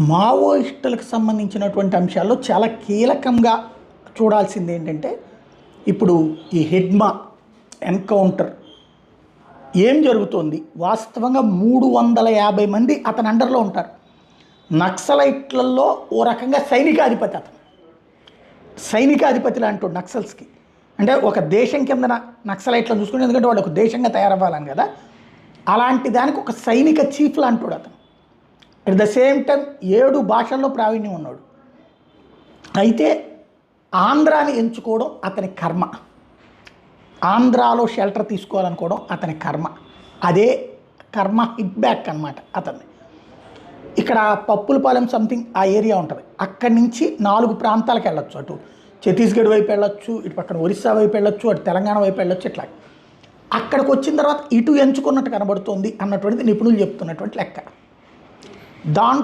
మావోయిస్టులకు సంబంధించినటువంటి అంశాల్లో చాలా కీలకంగా చూడాల్సింది ఏంటంటే ఇప్పుడు ఈ హెడ్మా ఎన్కౌంటర్ ఏం జరుగుతోంది? వాస్తవంగా మూడు వందల యాభై మంది అతని అండర్లో ఉంటారు. నక్సలైట్లలో ఓ రకంగా సైనికాధిపతి అతను. సైనికాధిపతి లాంటి నక్సల్స్కి. అంటే ఒక దేశం కింద నక్సలైట్లను చూసుకుని ఎందుకంటే వాళ్ళు ఒక దేశంగా తయారవ్వాలని కదా అలాంటి దానికి ఒక సైనిక చీఫ్ లాంటివాడు అతను. అట్ ద సేమ్ టైం ఏడు భాషల్లో ప్రావీణ్యం ఉన్నాడు అయితే ఆంధ్రాని ఎంచుకోవడం అతని కర్మ. ఆంధ్రాలో షెల్టర్ తీసుకోవాలనుకోవడం అతని కర్మ. అదే కర్మ హిట్ బ్యాక్ అనమాట అతన్ని. ఇక్కడ పప్పులపాలెం సంథింగ్ ఆ ఏరియా ఉంటుంది. అక్కడి నుంచి నాలుగు ప్రాంతాలకు వెళ్ళొచ్చు. అటు ఛత్తీస్గఢ్ వైపు వెళ్ళొచ్చు ఇటు పక్కన ఒరిస్సా వైపు వెళ్ళొచ్చు అటు తెలంగాణ వైపు వెళ్ళొచ్చు ఇట్లా. అక్కడికి వచ్చిన తర్వాత ఇటు ఎంచుకున్నట్టు కనబడుతోంది అన్నటువంటిది నిపుణులు చెప్తున్నటువంటి లెక్క. தான்